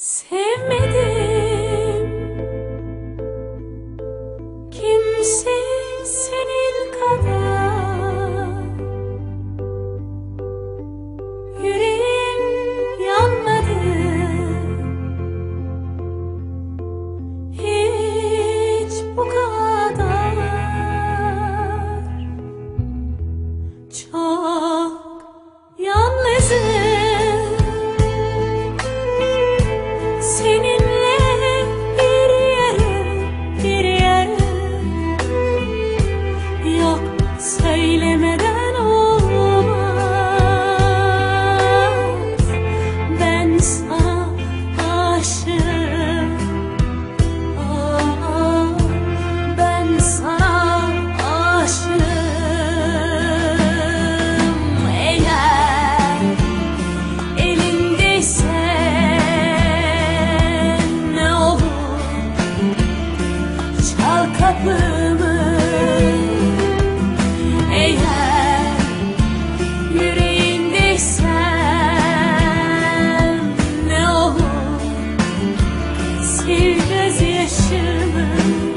Sevmedim. Kimseyi senin kadar. Yüreğim yanmadı. Hiç bu kadar. Çok 解闷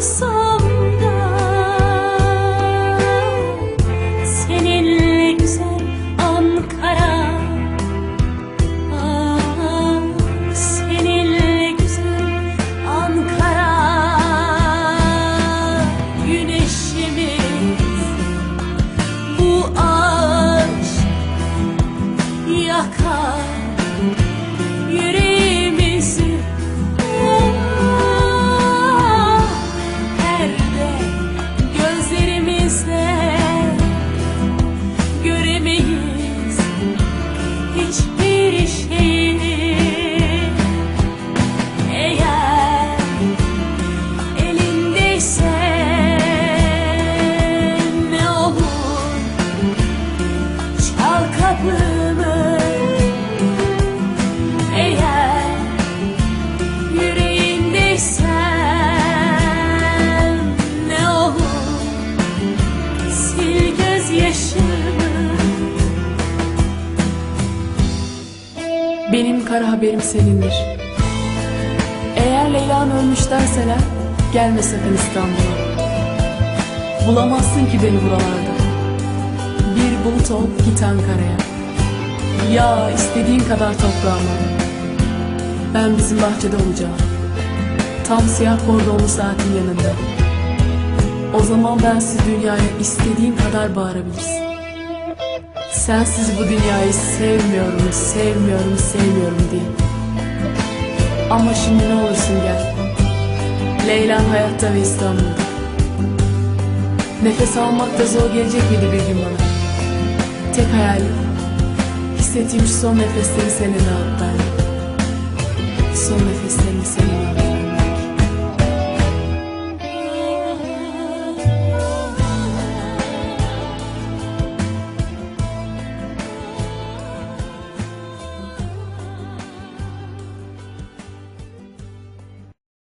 só Benim kara haberim senindir. Eğer Leyla'm ölmüş derseler gelme sakın İstanbul'a. Bulamazsın ki beni buralarda. Bir bulut ol git Ankara'ya. Ya istediğin kadar toprağıma. Ben bizim bahçede olacağım. Tam siyah kordonlu saatin yanında. O zaman bensiz dünyaya istediğin kadar bağırabilirsin. Sensiz bu dünyayı sevmiyorum, sevmiyorum, sevmiyorum diye. Ama şimdi ne olursun gel. Leylan hayatta ve İstanbul'da. Nefes almak da zor gelecek miydi bir gün bana? Tek hayalim, hissettiğim son nefesleri seninle alıp ben. Son nefeslerimi seninle.